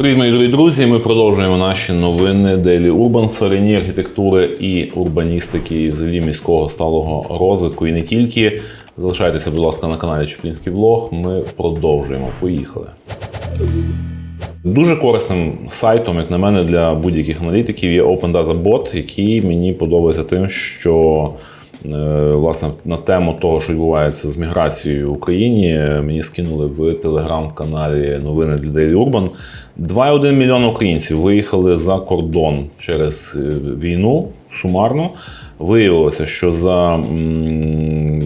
Привіт, мої дорогі друзі. Ми продовжуємо наші новини Daily Urban в царині архітектури і урбаністики, і взагалі міського сталого розвитку. І не тільки. Залишайтеся, будь ласка, на каналі Чеплінський Влог. Ми продовжуємо. Поїхали. Дуже корисним сайтом, як на мене, для будь-яких аналітиків є Open Data Bot, який мені подобається тим, що е, власне на тему того, що відбувається з міграцією в Україні, мені скинули в телеграм-каналі новини для Daily Urban. 2,1 мільйона українців виїхали за кордон через е, війну сумарно. Виявилося, що за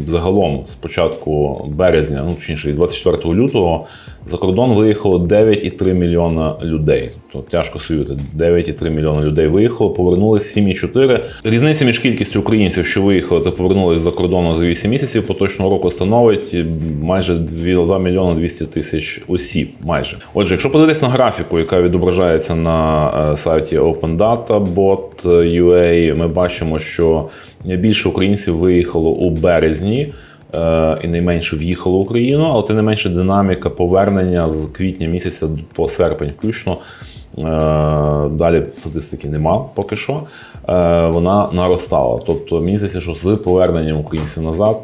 загалом з початку березня, ну точніше, від 24 лютого, за кордон виїхало 9,3 мільйона людей. Тобто тяжко союти. 9,3 мільйона людей виїхало, повернулися 7,4. Різниця між кількістю українців, що виїхали та повернулися за кордону за 8 місяців поточного року, становить майже 2 мільйона 200 тисяч осіб. Майже. Отже, якщо подивитись на графіку, яка відображається на е, сайті OpenData.bot.ua, ми бачимо, що більше українців виїхало у березні. Е, І найменше в'їхало в Україну, але тим не менше динаміка повернення з квітня місяця по серпень, включно е, далі статистики нема поки що. е, Вона наростала. Тобто мені здається, що з поверненням українців назад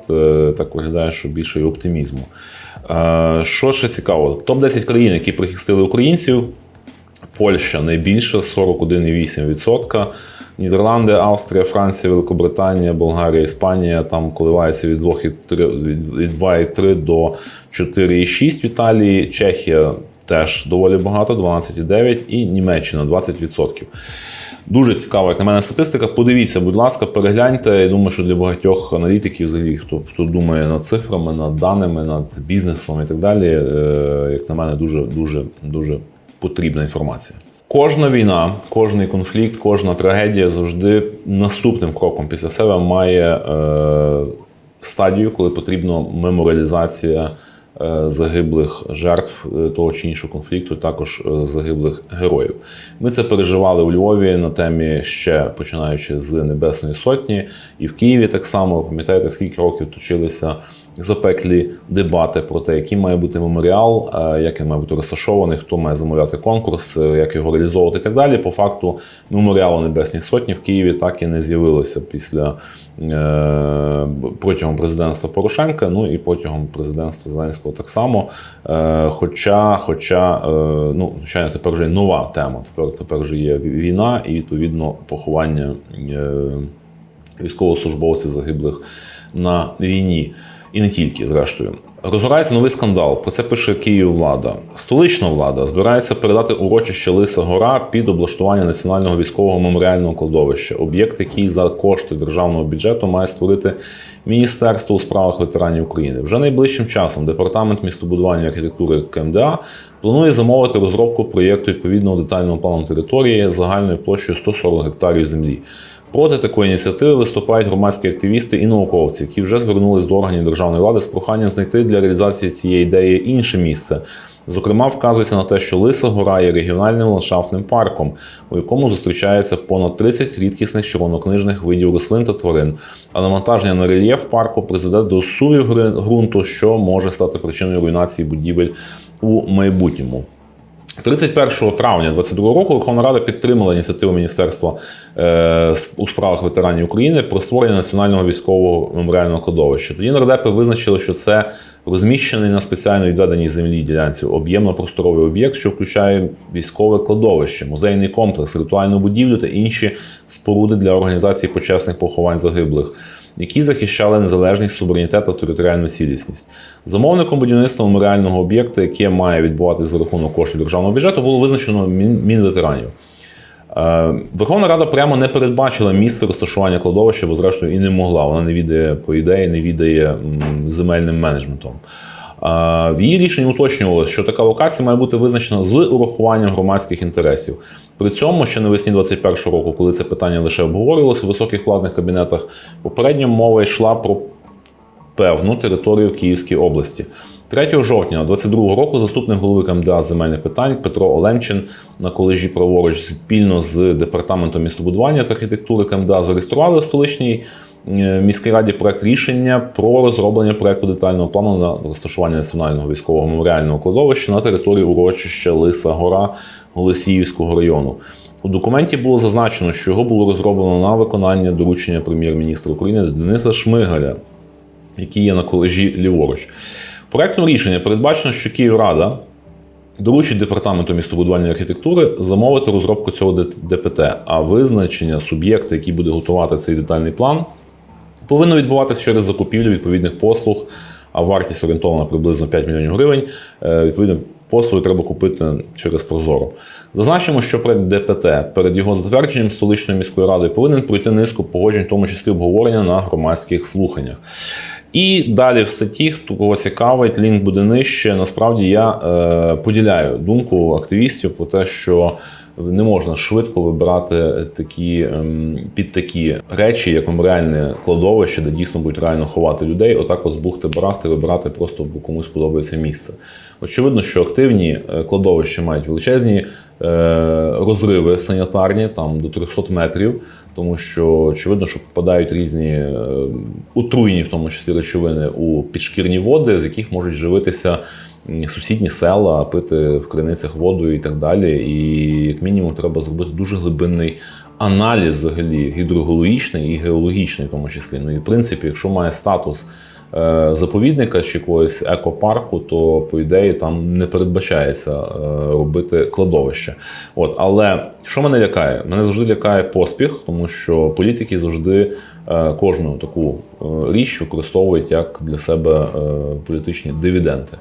так виглядає, що більше і оптимізму. Що ще цікаво? Топ 10 країн, які прихистили українців. Польща найбільше 41,8%. Нідерланди, Австрія, Франція, Великобританія, Болгарія, Іспанія там коливається від 2,3 від 2,3 до 4,6 в Італії, Чехія теж доволі багато, 12,9 і Німеччина 20%. Дуже цікава, як на мене, статистика. Подивіться, будь ласка, перегляньте. Я думаю, що для багатьох аналітиків, взагалі, хто, хто думає над цифрами, над даними, над бізнесом і так далі, е, як на мене, дуже, дуже, дуже потрібна інформація. Кожна війна, кожний конфлікт, кожна трагедія завжди наступним кроком після себе має е, стадію, коли потрібна меморіалізація е, загиблих жертв е, того чи іншого конфлікту, також е, загиблих героїв. Ми це переживали у Львові на темі ще починаючи з Небесної Сотні, і в Києві так само. Пам'ятаєте, скільки років точилися запеклі дебати про те, який має бути меморіал, е, як він має бути розташований, хто має замовляти конкурс, е, як його реалізовувати і так далі. По факту меморіалу Небесній Сотні в Києві так і не з'явилося після е, протягом президентства Порошенка, ну і протягом президентства Зеленського так само. Хоча, хоча, ну, звичайно, тепер вже нова тема. Тепер тепер вже є війна і відповідно поховання військовослужбовців загиблих на війні. І не тільки, зрештою. Розгорається новий скандал. Про це пише Київ влада. Столична влада збирається передати урочище Лиса Гора під облаштування національного військового меморіального кладовища. Об'єкт, який за кошти державного бюджету має створити Міністерство у справах ветеранів України. Вже найближчим часом департамент містобудування і архітектури КМДА планує замовити розробку проєкту відповідного детального плану території загальною площею 140 гектарів землі. Проти такої ініціативи виступають громадські активісти і науковці, які вже звернулись до органів державної влади з проханням знайти для реалізації цієї ідеї інше місце. Зокрема, вказується на те, що Лиса Гора є регіональним ландшафтним парком, у якому зустрічається понад 30 рідкісних червонокнижних видів рослин та тварин. А навантаження на рельєф парку призведе до сувів гри- ґрунту, що може стати причиною руйнації будівель у майбутньому. 31 травня 2022 року Верховна Рада підтримала ініціативу Міністерства е, у справах ветеранів України про створення національного військового меморіального кладовища. Тоді нардепи визначили, що це розміщений на спеціально відведеній землі ділянці об'ємно-просторовий об'єкт, що включає військове кладовище, музейний комплекс, ритуальну будівлю та інші споруди для організації почесних поховань загиблих які захищали незалежність, суверенітет та територіальну цілісність. Замовником будівництва меморіального об'єкта, яке має відбуватися за рахунок коштів державного бюджету, було визначено Мін- Мінветеранів. Е, Верховна Рада прямо не передбачила місце розташування кладовища, бо зрештою і не могла. Вона не відає, по ідеї, не відає земельним менеджментом. В її рішенні уточнювалося, що така локація має бути визначена з урахуванням громадських інтересів. При цьому ще навесні 2021 року, коли це питання лише обговорювалося у високих владних кабінетах, попередньо мова йшла про певну територію в Київській області. 3 жовтня 2022 року заступник голови КМДА земельних питань Петро Оленчин на колежі праворуч спільно з департаментом містобудування та архітектури КМДА зареєстрували в столичній міській раді проект рішення про розроблення проекту детального плану на розташування національного військового меморіального кладовища на території урочища Лиса Гора Голосіївського району. У документі було зазначено, що його було розроблено на виконання доручення прем'єр-міністра України Дениса Шмигаля, який є на колежі ліворуч. Проектом рішення передбачено, що Київрада доручить департаменту містобудування і архітектури замовити розробку цього ДПТ, а визначення суб'єкта, який буде готувати цей детальний план, повинно відбуватися через закупівлю відповідних послуг, а вартість орієнтована приблизно 5 мільйонів гривень. Е, Відповідно, послуги треба купити через Прозоро. Зазначимо, що проект ДПТ перед його затвердженням столичною міською радою повинен пройти низку погоджень, в тому числі обговорення на громадських слуханнях. І далі в статті, хто кого цікавить, лінк буде нижче. Насправді я е, поділяю думку активістів про те, що не можна швидко вибирати такі ем, під такі речі, як меморіальне кладовище, де дійсно будуть реально ховати людей. Отак, от з бухти барахти вибирати просто бо комусь подобається місце. Очевидно, що активні е, кладовища мають величезні е, розриви санітарні, там до 300 метрів, тому що очевидно, що попадають різні е, отруйні, в тому числі речовини, у підшкірні води, з яких можуть живитися сусідні села, пити в криницях воду і так далі. І як мінімум треба зробити дуже глибинний аналіз взагалі гідрогеологічний і геологічний, в тому числі. Ну і в принципі, якщо має статус е, заповідника чи якогось екопарку, то по ідеї там не передбачається е, робити кладовище. От, але що мене лякає? Мене завжди лякає поспіх, тому що політики завжди е, кожну таку річ використовують як для себе політичні дивіденди.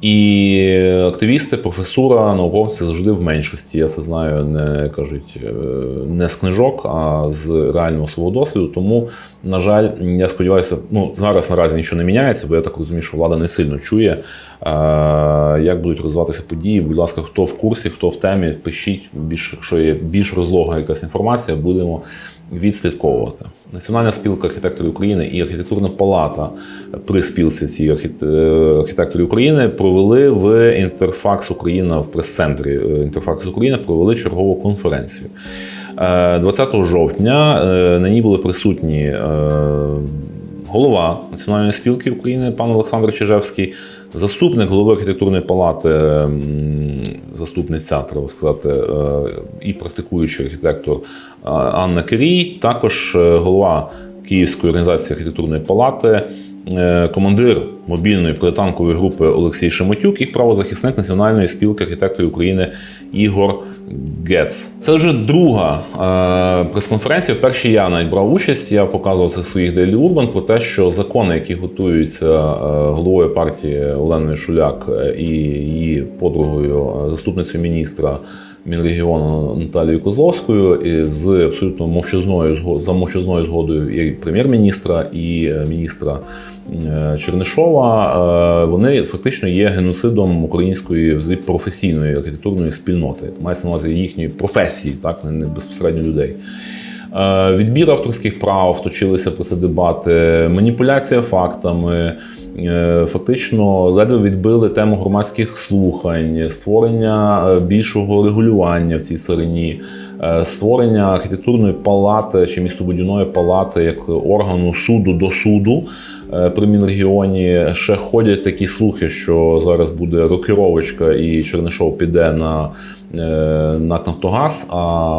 І активісти, професура, науковці завжди в меншості. Я це знаю, не кажуть е, не з книжок, а з реального свого досвіду. Тому, на жаль, я сподіваюся, ну зараз наразі нічого не міняється, бо я так розумію, що влада не сильно чує, е, як будуть розвиватися події. Будь ласка, хто в курсі, хто в темі, пишіть більш, якщо є більш розлога якась інформація, будемо відслідковувати. Національна спілка архітекторів України і архітектурна палата при спілці цієї е, архітекторів України провели в Інтерфакс Україна в прес-центрі е, Інтерфакс Україна провели чергову конференцію. Е, 20 жовтня е, на ній були присутні голова Національної спілки України пан Олександр Чижевський, заступник голови архітектурної палати, заступниця, треба сказати, е, і практикуючий архітектор е, Анна Кирій, також е, голова Київської організації архітектурної палати. Е, Командир мобільної протитанкової групи Олексій Шемотюк і правозахисник Національної спілки архітекторів України Ігор Гец. Це вже друга е, прес-конференція. В першій я навіть брав участь. Я показував це в своїх Daily Urban про те, що закони, які готуються е, головою партії Оленою Шуляк і її подругою, заступницею міністра. Мінрегіону Наталією Козловською і з абсолютно мовчазною за мовчазною згодою і прем'єр-міністра, і е, міністра е, Чернишова. е, Вони фактично є геноцидом української професійної архітектурної спільноти. Мається на увазі їхньої професії, так не безпосередньо людей. Відбір авторських прав, точилися про це дебати, маніпуляція фактами. Е, Фактично ледве відбили тему громадських слухань, створення е, більшого регулювання в цій царині, е, створення архітектурної палати чи містобудівної палати як органу суду до суду при Мінрегіоні. Ще ходять такі слухи, що зараз буде рокіровочка і Чернишов піде на НАК Нафтогаз, а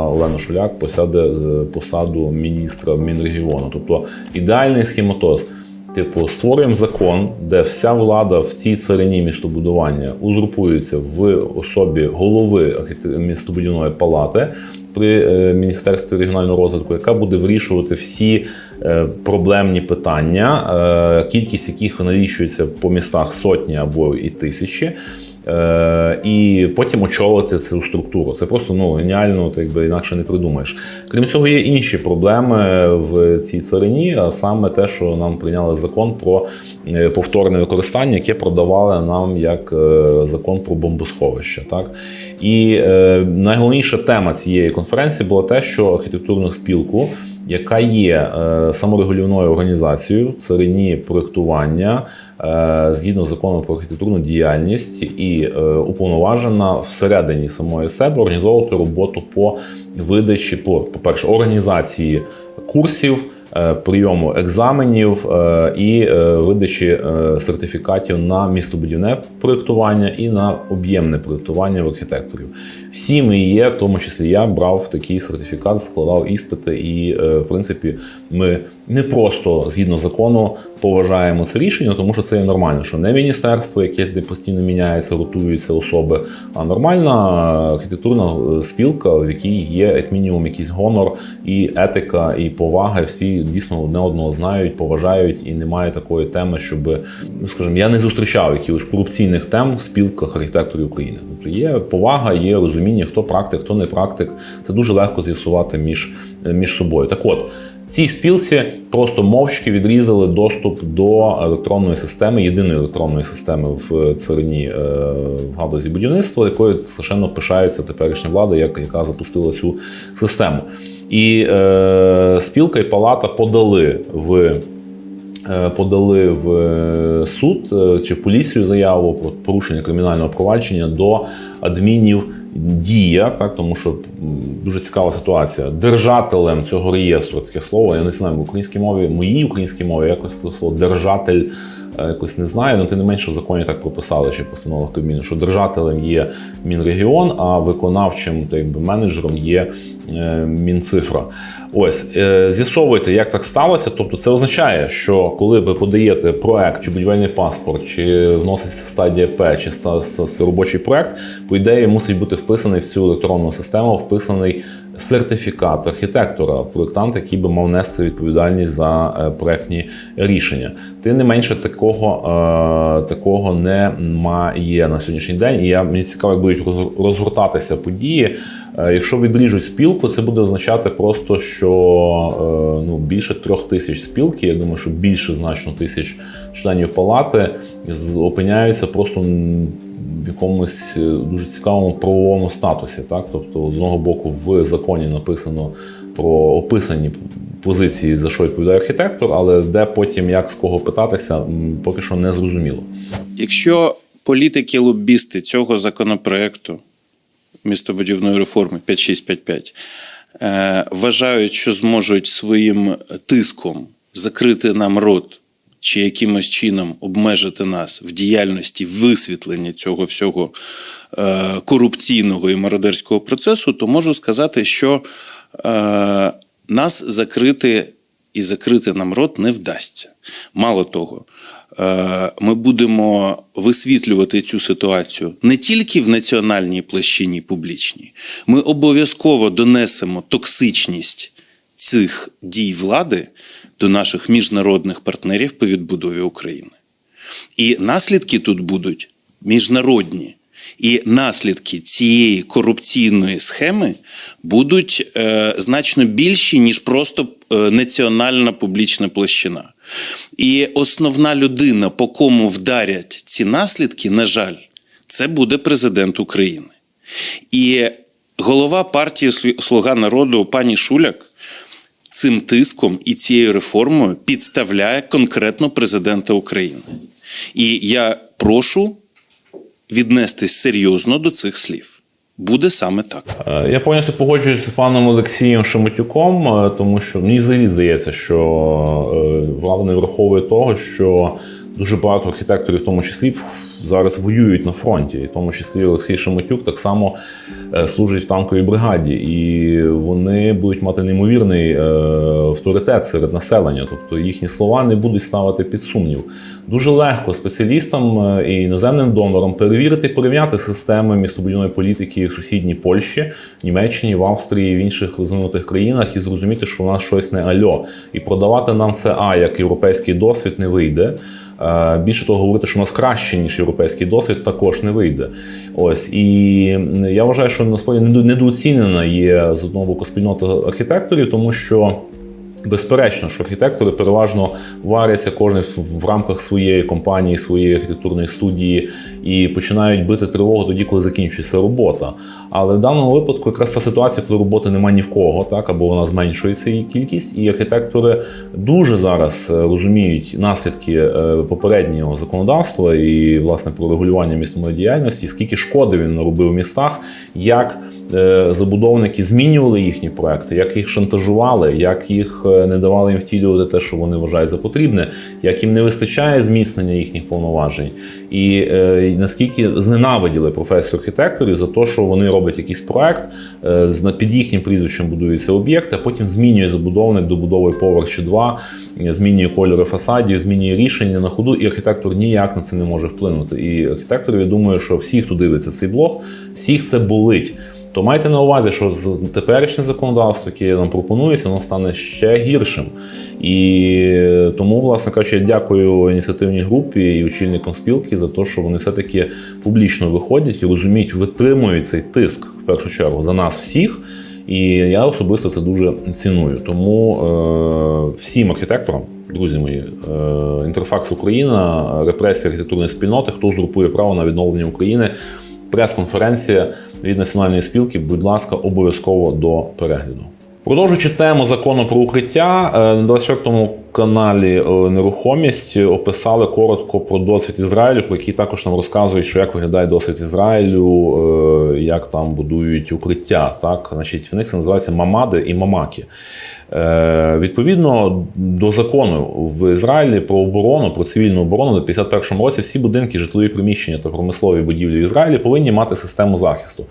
Олена Шуляк посяде посаду міністра Мінрегіону. Тобто ідеальний схематоз. Типу, створюємо закон, де вся влада в цій царині містобудування узурпується в особі голови містобудівної палати при е, Міністерстві регіонального розвитку, яка буде вирішувати всі е, проблемні питання, е, кількість яких налічується по містах сотні або і тисячі. Е, і потім очолити цю структуру. Це просто ну геніально, так би інакше не придумаєш. Крім цього, є інші проблеми в цій царині, а саме те, що нам прийняли закон про е, повторне використання, яке продавали нам як е, закон про бомбосховище. Так і найголовніша тема цієї конференції була те, що архітектурну спілку. Яка є е, саморегулівною організацією в царині проєктування е, згідно з законом про архітектурну діяльність і е, уповноважена всередині самої себе організовувати роботу по видачі, по, по-перше, організації курсів, прийому екзаменів е, і е, видачі е, сертифікатів на містобудівне проєктування і на об'ємне проєктування в архітекторів. Всі ми є, в тому числі я брав такий сертифікат, складав іспити, і е, в принципі ми не просто згідно закону поважаємо це рішення, тому що це є нормально, що не міністерство, якесь де постійно міняється, готуються особи, а нормальна архітектурна е, спілка, в якій є як мінімум якийсь гонор і етика, і повага. Всі дійсно одне одного знають, поважають, і немає такої теми, щоб ну скажімо, я не зустрічав якихось корупційних тем в спілках архітекторів України. Тобто є повага, є розуміння, хто практик, хто не практик. Це дуже легко з'ясувати між, між собою. Так от. Цій спілці просто мовчки відрізали доступ до електронної системи, єдиної електронної системи в царині е, в галузі будівництва, якою страшенно пишається теперішня влада, як- яка запустила цю систему. І е, спілка і палата подали в е, подали в е, суд чи в поліцію заяву про порушення кримінального провадження до адмінів дія, так тому що дуже цікава ситуація. Держателем цього реєстру таке слово. Я не знаю в українській мові, моїй українській мові якось це слово держатель. Е, Якось не знаю, але тим не менше в законі так прописали, чи в Кабміну, що держателем є Мінрегіон, а виконавчим так якби, менеджером є е, Мінцифра. Ось е, з'ясовується, як так сталося. Тобто, це означає, що коли ви подаєте проект чи будівельний паспорт, чи вноситься стадія П, чи робочий проект, по ідеї мусить бути вписаний в цю електронну систему, вписаний сертифікат архітектора, проєктанта, який би мав нести відповідальність за е, проектні рішення. Тим не менше, такого, е, такого немає на сьогоднішній день. І я мені цікаво, як будуть роз- розгортатися події. Е, Якщо відріжуть спілку, це буде означати просто, що ну, більше трьох тисяч спілки, я думаю, що більше значно тисяч членів палати опиняються просто в якомусь е, дуже цікавому правовому статусі. Так? Тобто, з одного боку, в законі написано про описані позиції, за що відповідає архітектор, але де потім як з кого питатися, поки що не зрозуміло. Якщо політики-лобісти цього законопроекту містобудівної реформи 5655 е, вважають, що зможуть своїм тиском закрити нам рот чи якимось чином обмежити нас в діяльності висвітлення цього всього е, корупційного і мародерського процесу, то можу сказати, що е, нас закрити і закрити нам рот не вдасться. Мало того, е, ми будемо висвітлювати цю ситуацію не тільки в національній площині публічній, ми обов'язково донесемо токсичність цих дій влади до наших міжнародних партнерів по відбудові України. І наслідки тут будуть міжнародні. І наслідки цієї корупційної схеми будуть е, значно більші, ніж просто е, національна публічна площина. І основна людина, по кому вдарять ці наслідки, на жаль, це буде президент України. І голова партії Слуга народу пані Шуляк цим тиском і цією реформою підставляє конкретно президента України. І я прошу віднестись серйозно до цих слів. Буде саме так. Е, Я повністю погоджуюсь з паном Олексієм Шемотюком, е, тому що мені взагалі здається, що е, влада не враховує того, що дуже багато архітекторів, в тому числі, зараз воюють на фронті, і в тому числі Олексій Шемотюк так само е, служить в танковій бригаді, і вони будуть мати неймовірний е, авторитет серед населення, тобто їхні слова не будуть ставити під сумнів. Дуже легко спеціалістам е, і іноземним донорам перевірити порівняти системи містобудівної політики в сусідній Польщі, Німеччині, в Австрії, в інших розвинутих країнах і зрозуміти, що в нас щось не альо. І продавати нам це а як європейський досвід не вийде. Е, Більше того, говорити, що у нас краще, ніж європейський досвід, також не вийде. Ось і я вважаю, що насправді недо- недооцінена є з одного боку спільнота архітекторів, тому що. Безперечно, що архітектори переважно варяться кожен в, рамках своєї компанії, своєї архітектурної студії і починають бити тривогу тоді, коли закінчується робота. Але в даному випадку якраз та ситуація, коли роботи немає ні в кого, так або вона зменшується її кількість, і архітектори дуже зараз е, розуміють наслідки е, попереднього законодавства і власне про регулювання містобудівної діяльності, скільки шкоди він наробив в містах, як забудовники змінювали їхні проекти, як їх шантажували, як їх е, не давали їм втілювати те, що вони вважають за потрібне, як їм не вистачає зміцнення їхніх повноважень, і е, наскільки зненавиділи професію архітекторів за те, що вони роблять якийсь проект, е, під їхнім прізвищем будується об'єкт, а потім змінює забудовник, добудовує поверх чи два, е, змінює кольори фасадів, змінює рішення на ходу, і архітектор ніяк на це не може вплинути. І архітекторів, я думаю, що всі, хто дивиться цей блог, всіх це болить. То майте на увазі, що теперішнє законодавство, яке нам пропонується, воно стане ще гіршим. І тому, власне кажучи, я дякую ініціативній групі і очільникам спілки за те, що вони все-таки публічно виходять і розуміють, витримують цей тиск в першу чергу за нас всіх. І я особисто це дуже ціную. Тому е, всім архітекторам, друзі мої, е, Інтерфакс Україна, репресія архітектурної спільноти, хто узурпує право на відновлення України. Прес-конференція від національної спілки, будь ласка, обов'язково до перегляду. Продовжуючи тему закону про укриття, е, на 24 каналі е, Нерухомість описали коротко про досвід Ізраїлю, про який також нам розказують, що як виглядає досвід Ізраїлю, е, як там будують укриття. Так, значить, в них це називається мамади і мамаки. Відповідно до закону в Ізраїлі про оборону, про цивільну оборону на 51 році всі будинки, житлові приміщення та промислові будівлі в Ізраїлі повинні мати систему захисту.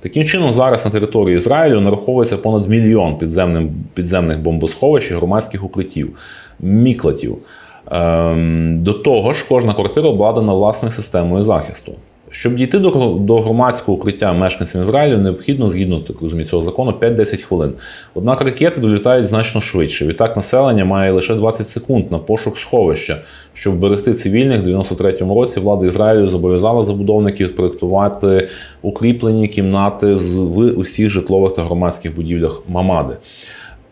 Таким чином, зараз на території Ізраїлю нараховується понад мільйон підземних, підземних бомбосховищ і громадських укриттів, міклатів. Ем, до того ж, кожна квартира обладнана власною системою захисту. Щоб дійти до, до громадського укриття мешканцям Ізраїлю, необхідно, згідно так розумію, цього закону, 5-10 хвилин. Однак ракети долітають значно швидше. Відтак населення має лише 20 секунд на пошук сховища. Щоб вберегти цивільних, в 93-му році влада Ізраїлю зобов'язала забудовників проєктувати укріплені кімнати в усіх житлових та громадських будівлях Мамади.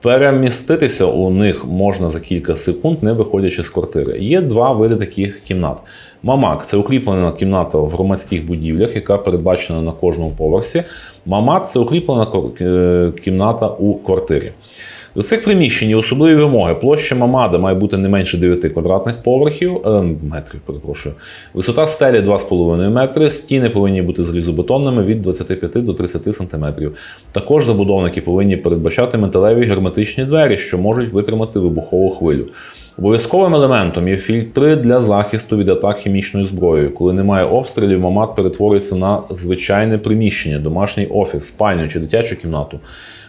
Переміститися у них можна за кілька секунд, не виходячи з квартири. Є два види таких кімнат. Мамак це укріплена кімната в громадських будівлях, яка передбачена на кожному поверсі. Мамат це укріплена кімната у квартирі. До цих приміщень особливі вимоги. Площа мамади має бути не менше 9 квадратних поверхів, е, метрів, перепрошую. Висота стелі 2,5 метри, стіни повинні бути залізобетонними від 25 до 30 см. Також забудовники повинні передбачати металеві герметичні двері, що можуть витримати вибухову хвилю. Обов'язковим елементом є фільтри для захисту від атак хімічною зброєю. Коли немає обстрілів, мамат перетворюється на звичайне приміщення, домашній офіс, спальню чи дитячу кімнату.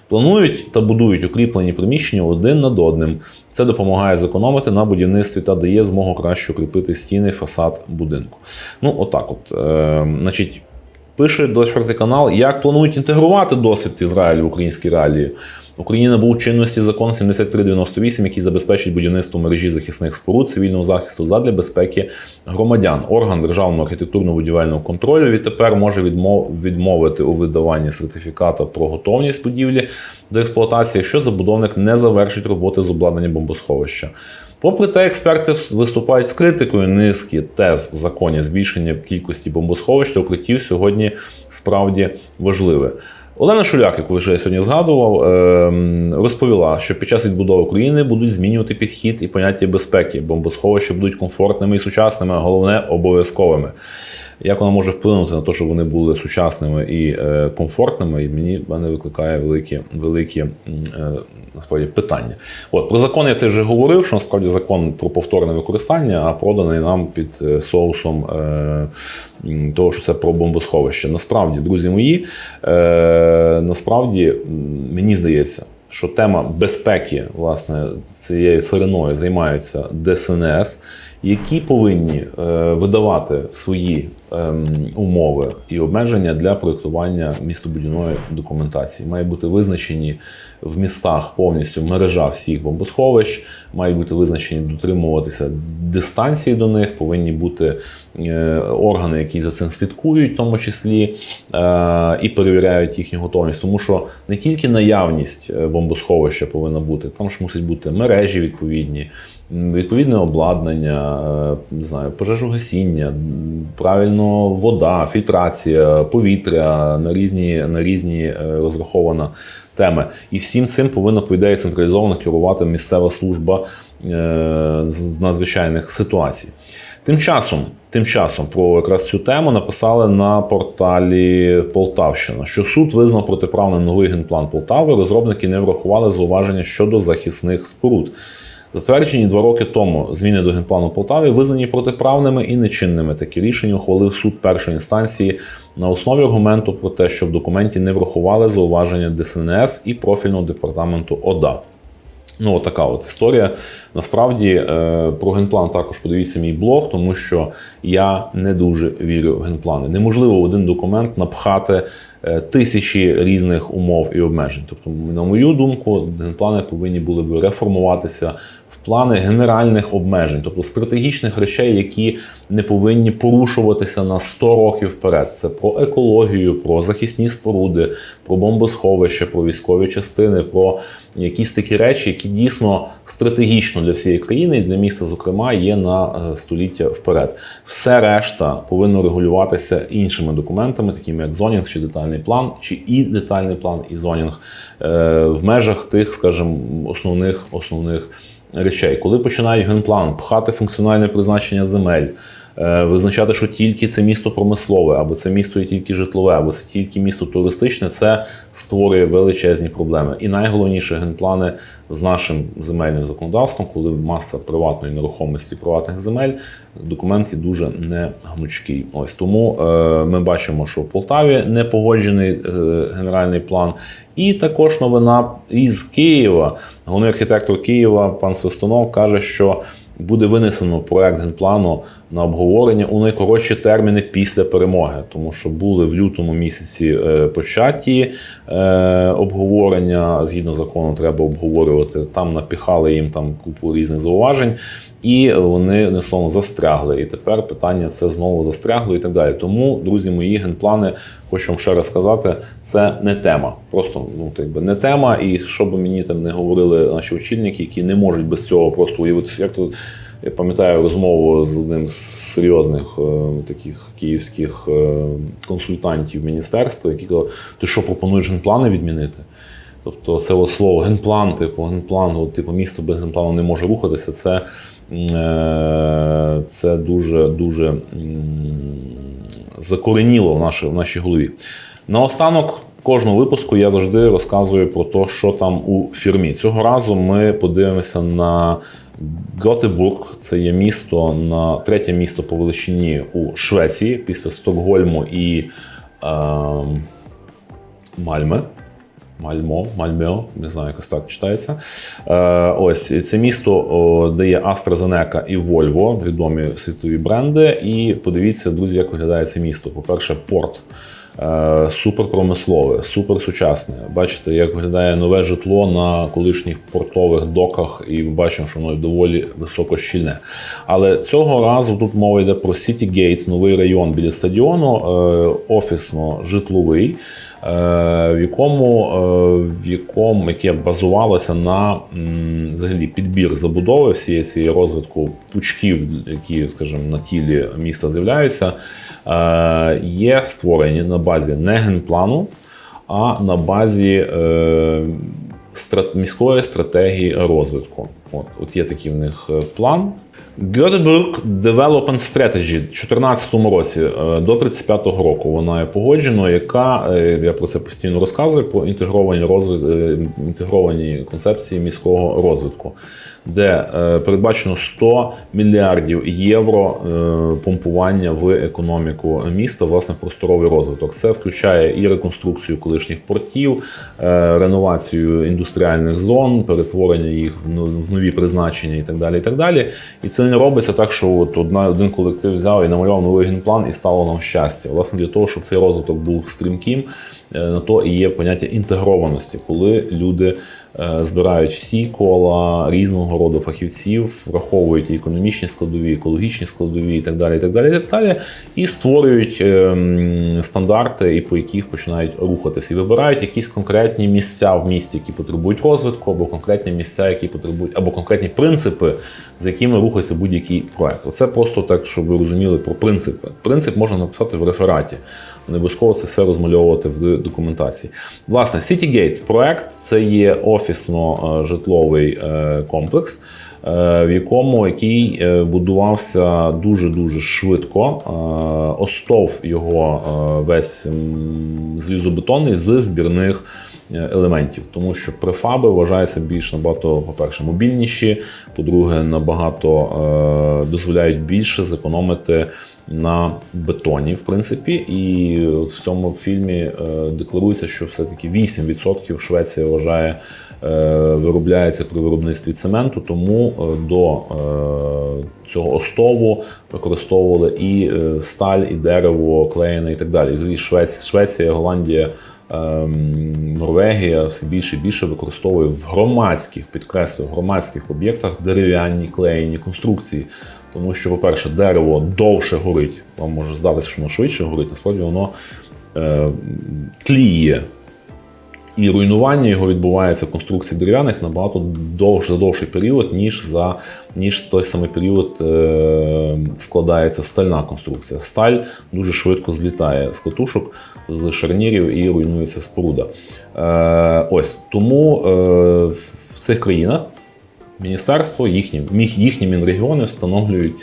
Планують та будують укріплені приміщення один над одним. Це допомагає зекономити на будівництві та дає змогу краще укріпити стіни, фасад будинку. Ну, отак, от. Е, значить, пише 24 канал, як планують інтегрувати досвід Ізраїлю в українські реалії. В Україні набув чинності закон 7398, який забезпечить будівництво мережі захисних споруд цивільного захисту задля безпеки громадян. Орган державного архітектурно-будівельного контролю відтепер може відмов- відмовити у видаванні сертифіката про готовність будівлі до експлуатації, якщо забудовник не завершить роботи з обладнання бомбосховища. Попри те, експерти виступають з критикою низки тез в законі збільшення кількості бомбосховищ та укриттів сьогодні справді важливе. Олена Шуляк, яку вже я сьогодні згадував, ем, розповіла, що під час відбудови України будуть змінювати підхід і поняття безпеки. Бомбосховища будуть комфортними і сучасними, а головне обов'язковими. Як вона може вплинути на те, щоб вони були сучасними і е, комфортними, і мені мене викликає великі, великі е, насправді питання. От про закон я це вже говорив, що насправді закон про повторне використання, а проданий нам під е, соусом того, що це про бомбосховище. Насправді, друзі мої, насправді мені здається. Що тема безпеки власне цією цариною займаються ДСНС, які повинні е, видавати свої ем, умови і обмеження для проєктування містобудівної документації. Мають бути визначені в містах повністю мережа всіх бомбосховищ, мають бути визначені дотримуватися дистанції до них, повинні бути е, органи, які за цим слідкують, в тому числі е, і перевіряють їхню готовність. Тому що не тільки наявність бомбосховища повинна бути, там ж мусять бути мережі відповідні. Відповідне обладнання, е, не знаю, пожежогасіння, правильно вода, фільтрація, повітря на різні, на різні е, розрахована теми. І всім цим повинна, по ідеї, централізовано керувати місцева служба е, з надзвичайних ситуацій. Тим часом, тим часом про якраз цю тему написали на порталі Полтавщина, що суд визнав протиправним новий генплан Полтави. Розробники не врахували зауваження щодо захисних споруд. Затверджені два роки тому зміни до генплану Полтави визнані протиправними і нечинними. Такі рішення ухвалив суд першої інстанції на основі аргументу про те, що в документі не врахували зауваження ДСНС і профільного департаменту ОДА. Ну, така от історія. Насправді е, про генплан також подивіться мій блог, тому що я не дуже вірю в генплани. Неможливо в один документ напхати е, тисячі різних умов і обмежень. Тобто, на мою думку, генплани повинні були б реформуватися плани генеральних обмежень, тобто стратегічних речей, які не повинні порушуватися на 100 років вперед. Це про екологію, про захисні споруди, про бомбосховища, про військові частини, про якісь такі речі, які дійсно стратегічно для всієї країни і для міста, зокрема, є на е, століття вперед. Все решта повинно регулюватися іншими документами, такими як зонінг чи детальний план, чи і детальний план, і зонінг е, в межах тих, скажімо, основних основних речей. Коли починають генплан пхати функціональне призначення земель. Е, Визначати, що тільки це місто промислове, або це місто є тільки житлове, або це тільки місто туристичне, це створює величезні проблеми. І найголовніше генплани з нашим земельним законодавством, коли маса приватної нерухомості, приватних земель, документ є дуже не гнучкий. Ось тому е, ми бачимо, що в Полтаві не погоджений е, генеральний план. І також новина із Києва. Головний архітектор Києва, пан Свистунов, каже, що буде винесено проект генплану на обговорення у найкоротші терміни після перемоги, тому що були в лютому місяці е, початі е, обговорення. Згідно закону, треба обговорювати. Там напіхали їм там купу різних зауважень. І вони не словом застрягли. І тепер питання це знову застрягло і так далі. Тому, друзі, мої генплани, хочу вам ще раз сказати, це не тема. Просто ну так би не тема. І що би мені там не говорили наші очільники, які не можуть без цього просто уявити, як то. Я пам'ятаю розмову з одним з серйозних е, таких київських е, консультантів міністерства, який казав, ти що пропонуєш генплани відмінити? Тобто це слово генплан, типу генплан, от, типу місто без генплану не може рухатися. Це, це дуже дуже закореніло в нашій, в нашій голові. Наостанок кожного випуску я завжди розказую про те, що там у фірмі. Цього разу ми подивимося на Готебург. Це є місто на третє місто по величині у Швеції після Стокгольму і е, Мальме. Мальмо, Мальмьо, не знаю, якось так читається. Е, ось це місто, де є AstraZeneca і Volvo, відомі світові бренди. І подивіться, друзі, як виглядає це місто. По-перше, порт. Е, суперпромислове, суперсучасне. Бачите, як виглядає нове житло на колишніх портових доках, і ми бачимо, що воно доволі високощільне. Але цього разу тут мова йде про Citygate, новий район біля стадіону, е, офісно-житловий. Е, В якому, е, в якому яке базувалося на взагалі підбір забудови всієї цієї розвитку пучків, які, скажімо, на тілі міста з'являються, е, є створені на базі не генплану, а на базі міської стратегії розвитку. От, от є такий в них план. Göteborg Development Strategy в 2014 році е, до 35-го року вона є погоджена, яка е, я про це постійно розказую про інтегровані розвит, е, інтегровані концепції міського розвитку, де передбачено 100 мільярдів євро помпування в економіку міста, власне, просторовий розвиток. Це включає і реконструкцію колишніх портів, реновацію індустріальних зон, перетворення їх в нові призначення і так далі. І так далі. І це не робиться так, що от одна, один колектив взяв і намалював новий генплан і стало нам щастя. Власне, для того, щоб цей розвиток був стрімким, е, на то і є поняття інтегрованості, коли люди збирають всі кола різного роду фахівців, враховують і економічні складові, екологічні складові і так далі, і так далі, і так далі, і створюють е, стандарти, і по яких починають рухатися, і вибирають якісь конкретні місця в місті, які потребують розвитку, або конкретні місця, які потребують, або конкретні принципи, з якими рухається будь-який проект. Оце просто так, щоб ви розуміли про принципи. Принцип можна написати в рефераті. Не обов'язково це все розмальовувати в документації. Власне, Citygate проект це є офісно-житловий е, комплекс. е, в якому який е, будувався дуже дуже швидко. Остов його весь м, залізобетонний з збірних елементів, тому що префаби вважаються більш набагато, по-перше, мобільніші, по-друге, набагато е, дозволяють більше зекономити на бетоні, в принципі. І в цьому фільмі е, декларується, що все-таки 8% Швеція вважає. Е, Виробляється при виробництві цементу, тому е, до е, цього остову використовували і сталь, і дерево, клеєне і так далі. Взагалі Швеція, Голландія, ем, Норвегія все більше і більше використовує в громадських, підкреслюю, в громадських об'єктах дерев'яні клеєні конструкції. Тому що, по-перше, дерево довше горить. Вам може здатися, що воно швидше горить, насправді воно е, тліє. І руйнування його відбувається в конструкції дерев'яних набагато довше, за довший період, ніж за ніж той самий період е, складається стальна конструкція. Сталь дуже швидко злітає з катушок, з шарнірів і руйнується споруда. Е, ось тому е, в цих країнах міністерство, їхні, їхні мінрегіони встановлюють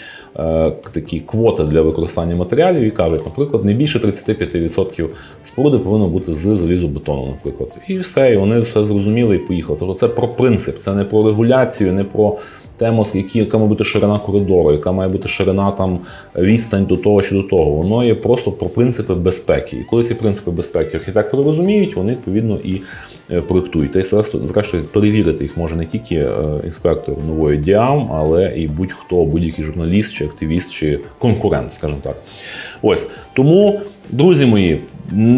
такі квоти для використання матеріалів і кажуть, наприклад, не більше 35% споруди повинно бути з залізобетону, наприклад. І все, і вони все зрозуміли і поїхали. Тобто це про принцип, це не про регуляцію, не про тему, які, яка має бути ширина коридору, яка має бути ширина там відстань до того чи до того. Воно є просто про принципи безпеки. І коли ці принципи безпеки архітектори розуміють, вони відповідно і е, проєктують. Та й зрештою, перевірити їх може не тільки е, інспектор нової діам, але і будь-хто, будь-який журналіст чи активіст, чи конкурент, скажімо так. Ось тому, друзі мої.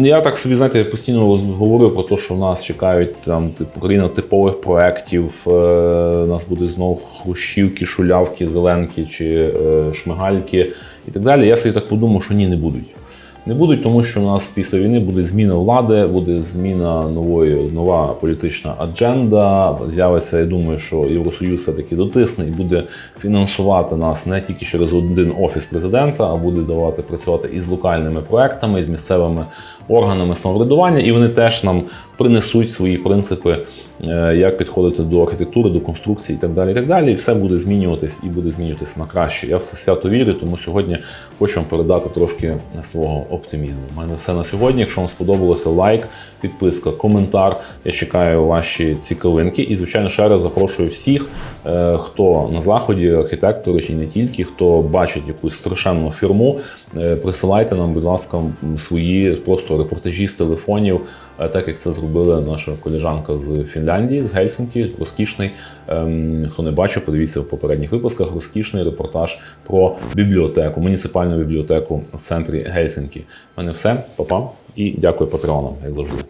Я так собі, знаєте, постійно говорю про те, що в нас чекають там Україна типових проєктів. е, нас буде знову хрущівки, шулявки, зеленки чи е, шмигальки і так далі. Я собі так подумав, що ні, не будуть. Не будуть, тому що у нас після війни буде зміна влади, буде зміна нової, нова політична адженда. З'явиться, я думаю, що Євросоюз все-таки дотисне і буде фінансувати нас не тільки через один офіс президента, а буде давати працювати і з локальними проектами, з місцевими органами самоврядування, і вони теж нам принесуть свої принципи, як підходити до архітектури, до конструкції і так далі. І так далі. І все буде змінюватись і буде змінюватись на краще. Я в це свято вірю, тому сьогодні хочу вам передати трошки свого оптимізму. У мене все на сьогодні. Якщо вам сподобалося, лайк, підписка, коментар. Я чекаю ваші цікавинки. І, звичайно, ще раз запрошую всіх, е, хто на заході, архітектори чи не тільки, хто бачить якусь страшенну фірму. е, Присилайте нам, будь ласка, свої просто репортажі з телефонів, е, так як це зробила наша коліжанка з Фінляндії, з Гельсінкі, розкішний. ем, Хто не бачив, подивіться в попередніх випусках. Розкішний репортаж про бібліотеку, муніципальну бібліотеку в центрі Гельсінкі. У мене все, Па-па. і дякую патреонам, як завжди.